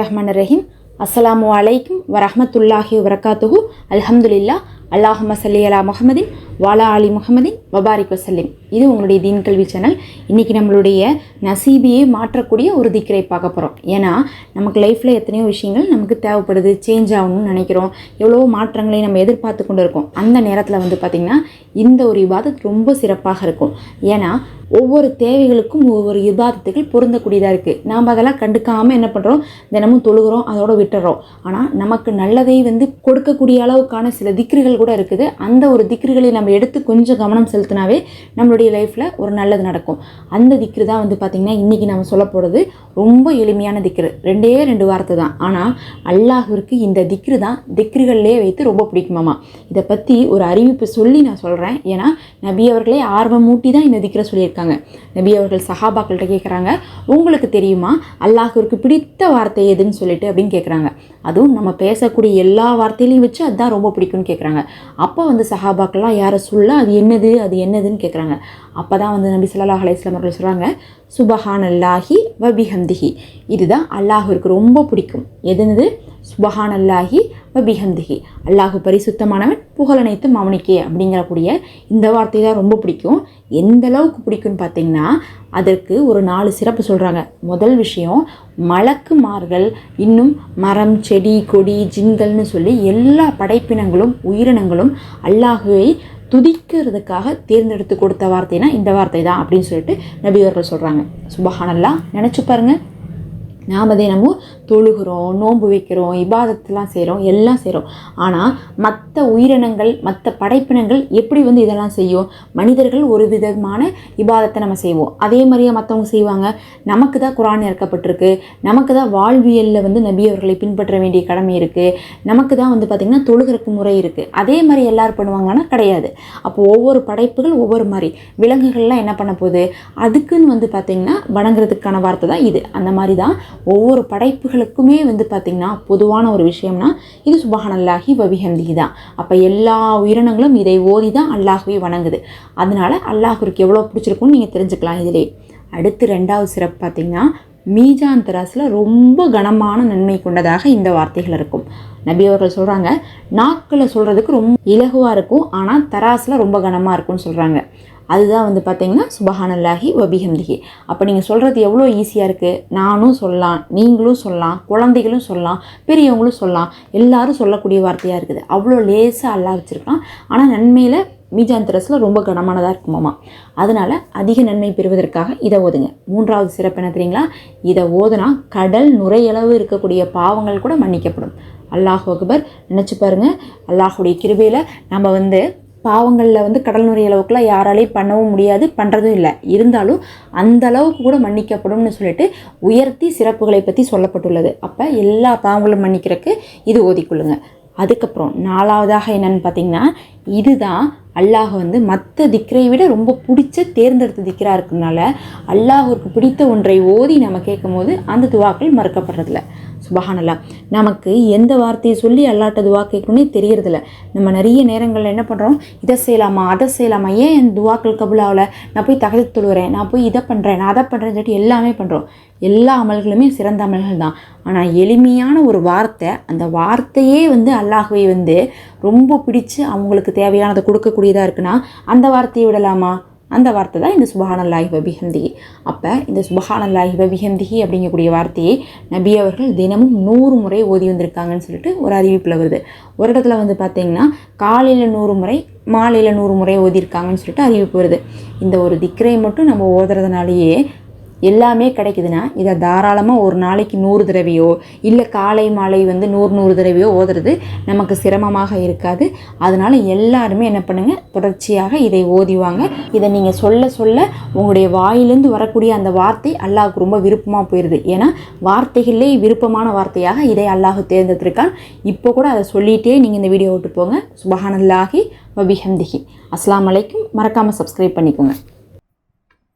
ரஹ்மான் ரஹீம் அஸ்ஸலாமு அலைக்கும் வரஹமத்துல்லாஹி வரகாத்துஹு அல்ஹம்துலில்லா அல்லாஹும்ம சல்லி அலா முகமதின் வாலா அலி முகமதின் வபாரிக் வசல்லிம். இது உங்களுடைய தீன் கல்வி சேனல். இன்றைக்கி நம்மளுடைய நசீபியை மாற்றக்கூடிய ஒரு திக்கரை பார்க்க போகிறோம் ஏன்னா நமக்கு லைஃப்பில் எத்தனையோ விஷயங்கள் நமக்கு தேவைப்படுது சேஞ்ச் ஆகணும்னு நினைக்கிறோம். எவ்வளோ மாற்றங்களை நம்ம எதிர்பார்த்து கொண்டு இருக்கோம். அந்த நேரத்தில் வந்து பார்த்திங்கன்னா இந்த ஒரு விவாதம் ரொம்ப சிறப்பாக இருக்கும். ஏன்னா ஒவ்வொரு தேவைகளுக்கும் ஒவ்வொரு இபாதத்துகள் பொருந்தக்கூடியதாக இருக்குது நாம் அதெல்லாம் கண்டுக்காமல் என்ன பண்ணுறோம் தினமும் தொழுகிறோம் அதோட விட்டுறோம். ஆனால் நமக்கு நல்லதை வந்து கொடுக்கக்கூடிய அளவுக்கான சில திக்ருகள் கூட இருக்குது. அந்த ஒரு திக்ருகளை நம்ம எடுத்து கொஞ்சம் கவனம் செலுத்தினாவே நம்மளுடைய லைஃப்பில் ஒரு நல்லது நடக்கும். அந்த திக்ரு தான் வந்து பார்த்திங்கன்னா இன்றைக்கி நம்ம சொல்ல போகிறது ரொம்ப எளிமையான திக்ரு. ரெண்டே ரெண்டு வார்த்தை தான். ஆனால் அல்லாஹிற்கு இந்த திக்ரு தான் திக்ருகள்லேயே வைத்து ரொம்ப பிடிக்குமாமா இதை பற்றி ஒரு அறிவிப்பு சொல்லி நான் சொல்கிறேன் ஏன்னா நபி அவர்களே ஆர்வம் மூட்டி தான் இந்த திக்ரை சொல்லியிருக்காங்க. நபி அவர்கள் சஹாபாக்கள்கிட்ட கேட்குறாங்க உங்களுக்கு தெரியுமா? அல்லாஹிற்கு பிடித்த வார்த்தை எதுன்னு சொல்லிட்டு அப்படின்னு கேட்குறாங்க அதுவும் நம்ம பேசக்கூடிய எல்லா வார்த்தையிலையும் வச்சு அதுதான் ரொம்ப பிடிக்கும்னு கேட்குறாங்க அப்போ வந்து சஹாபாக்கள்லாம் யாரை சொல்ல அது என்னது அது என்னதுன்னு கேட்குறாங்க அப்போ தான் வந்து நபி ஸல்லல்லாஹு அலையம் அவர்கள் சொல்கிறாங்க சுபஹான் அல்லாஹி வபிஹம்திஹி. இதுதான் அல்லாஹிற்கு ரொம்ப பிடிக்கும். எதுனது? சுபஹான் அல்லாஹி வபிஹம்திஹி. அல்லாஹு பரிசுத்தமானவன் புகழனைத்தும் அவனுக்கே அப்படிங்கிறக்கூடிய இந்த வார்த்தை தான் ரொம்ப பிடிக்கும். எந்த அளவுக்கு பிடிக்கும்னு பார்த்தீங்கன்னா அதற்கு ஒரு நாலு சிறப்பு சொல்கிறாங்க முதல் விஷயம் மலக்குமார்கள் இன்னும் மரம் செடி கொடி ஜின்கள்னு சொல்லி எல்லா படைப்பினங்களும் உயிரினங்களும் அல்லாஹுவை துதிக்கிறதுக்காக தேர்ந்தெடுத்து கொடுத்த வார்த்தைனா இந்த வார்த்தை தான் அப்படின்னு சொல்லிட்டு நபி அவர்கள் சொல்கிறாங்க சுபஹானல்லா நினச்சி பாருங்கள் நாம் தினமும் தொழுகிறோம் நோன்பு வைக்கிறோம் இபாதத்தெல்லாம் செய்கிறோம் எல்லாம் செய்கிறோம் ஆனால் மற்ற உயிரினங்கள் மற்ற படைப்பினங்கள் எப்படி வந்து இதெல்லாம் செய்யும்? மனிதர்கள் ஒரு விதமான இபாதத்தை நம்ம செய்வோம். அதே மாதிரியே மற்றவங்க செய்வாங்க. நமக்கு தான் குரான் இறக்கப்பட்டிருக்கு. நமக்கு தான் வாழ்வியலில் வந்து நபி அவர்களை பின்பற்ற வேண்டிய கடமை இருக்குது நமக்கு தான் வந்து பார்த்திங்கன்னா தொழுகிறக்கு முறை இருக்குது அதே மாதிரி எல்லோரும் பண்ணுவாங்கன்னா கிடையாது. அப்போ ஒவ்வொரு படைப்புகள் ஒவ்வொரு மாதிரி. விலங்குகள்லாம் என்ன பண்ண போகுது? அதுக்குன்னு வந்து பார்த்திங்கன்னா வணங்குறதுக்கான வார்த்தை தான் இது. அந்த மாதிரி தான் ஒவ்வொரு அவர்களுக்குமே வந்து பார்த்திங்கன்னா பொதுவான ஒரு விஷயம்னா இது சுபஹான் அல்லாஹி தான் அப்போ எல்லா உயிரினங்களும் இதை ஓதி தான் அல்லாஹுவை வணங்குது. அதனால் அல்லாஹுருக்கு எவ்வளோ பிடிச்சிருக்குன்னு நீங்கள் தெரிஞ்சுக்கலாம் இதிலே. அடுத்து ரெண்டாவது சிறப்பு பார்த்திங்கன்னா மீஜான் தராசில் ரொம்ப கனமான நன்மை கொண்டதாக இந்த வார்த்தைகள் இருக்கும். நபி அவர்கள் சொல்கிறாங்க நாக்கில் சொல்கிறதுக்கு ரொம்ப இலகுவாக இருக்கும் ஆனால் தராசில் ரொம்ப கனமாக இருக்கும்னு சொல்கிறாங்க அதுதான் வந்து பார்த்தீங்கன்னா சுபஹானல்லாஹி வபிஹம்திஹி. அப்போ நீங்கள் சொல்கிறது எவ்வளோ ஈஸியாக இருக்குது நானும் சொல்லலாம் நீங்களும் சொல்லலாம் குழந்தைகளும் சொல்லலாம் பெரியவங்களும் சொல்லலாம் எல்லாரும் சொல்லக்கூடிய வார்த்தையாக இருக்குது. அவ்வளோ லேசாக அல்லா வச்சுருக்கான். ஆனால் நன்மையில் மீஜான் திரஸில் ரொம்ப கனமானதாக இருக்குமாமா. அதனால் அதிக நன்மை பெறுவதற்காக இதை ஓதுங்க. மூன்றாவது சிறப்பு என்ன தெரியுங்களா? இதை ஓதுனா கடல் நுரையளவு இருக்கக்கூடிய பாவங்கள் கூட மன்னிக்கப்படும். அல்லாஹ் அக்பர் நினச்சி பாருங்கள் அல்லாஹுடைய கிருபையில் நம்ம வந்து பாவங்களில் வந்து கடல் நுரை அளவுக்குலாம் யாராலையும் பண்ணவும் முடியாது பண்ணுறதும் இல்லை. இருந்தாலும் அந்த அளவுக்கு கூட மன்னிக்கப்படும்னு சொல்லிட்டு உயர்த்தி சிறப்புகளை பற்றி சொல்லப்பட்டுள்ளது. அப்போ எல்லா பாவங்களும் மன்னிக்கிறதுக்கு இது ஓதிக்கொள்ளுங்க. அதுக்கப்புறம் நாலாவதாக என்னென்னு பார்த்தீங்கன்னா இதுதான் அல்லாஹ் வந்து மற்ற திக்கரை விட ரொம்ப பிடிச்ச தேர்ந்தெடுத்த திக்ரா இருக்கிறதுனால அல்லாஹுக்கு பிடித்த ஒன்றை ஓதி நம்ம கேட்கும் போது அந்த துவாக்கள் மறுக்கப்படுறதில்ல. சுபஹானல்லா. நமக்கு எந்த வார்த்தையை சொல்லி அல்லாட்ட துவா கேட்கணும்னே தெரியறதில்ல. நம்ம நிறைய நேரங்களில் என்ன பண்ணுறோம் இதை செய்யலாமா அதை செய்யலாமா? ஏன் என் துவாக்கள் கபுலாவில்? நான் போய் தகவல் தொழுகிறேன் நான் போய் இதை பண்ணுறேன் நான் அதை பண்ணுறேன்னு சொல்லிட்டு எல்லாமே பண்ணுறோம் எல்லா அமல்களுமே சிறந்த அமல்கள் தான். ஆனால் எளிமையான ஒரு வார்த்தை அந்த வார்த்தையே வந்து அல்லாஹுவை வந்து ரொம்ப பிடிச்சு அவங்களுக்கு தேவையானதை கொடுக்கக்கூடியதாக இருக்குன்னா அந்த வார்த்தையை விடலாமா? அந்த வார்த்தை தான் இந்த சுபஹானல்லாஹி விஹந்தி அப்போ இந்த சுபஹானல்லாஹி விஹந்தி அப்படிங்கக்கூடிய வார்த்தையை நபி அவர்கள் தினமும் நூறு முறை ஓதி வந்திருக்காங்கன்னு சொல்லிட்டு ஒரு அறிவிப்பில் வருது. ஒரு இடத்துல வந்து பார்த்தீங்கன்னா காலையில் நூறு முறை மாலையில் நூறு முறை ஓதியிருக்காங்கன்னு சொல்லிட்டு அறிவிப்பு வருது. இந்த ஒரு திக்கரை மட்டும் நம்ம ஓதுறதுனாலேயே எல்லாமே கிடைக்குதுன்னா இதை தாராளமாக ஒரு நாளைக்கு நூறு தடவையோ இல்லை காலை மாலை வந்து நூறு நூறு தடவையோ ஓதுறது நமக்கு சிரமமாக இருக்காது. அதனால் எல்லாருமே என்ன பண்ணுங்கள் தொடர்ச்சியாக இதை ஓதிவாங்க. இதை நீங்கள் சொல்ல சொல்ல உங்களுடைய வாயிலேருந்து வரக்கூடிய அந்த வார்த்தை அல்லாஹுக்கு ரொம்ப விருப்பமாக போயிடுது ஏன்னா வார்த்தைகளே விருப்பமான வார்த்தையாக இதை அல்லாஹ் தேர்ந்தெடுத்திருக்கான். இப்போ கூட அதை சொல்லிகிட்டே நீங்கள் இந்த வீடியோ விட்டு போங்க. சுபஹானல்லாஹி வபிஹம்திஹி அஸ்லாம் வலைக்கும் மறக்காமல் சப்ஸ்கிரைப் பண்ணிக்கோங்க.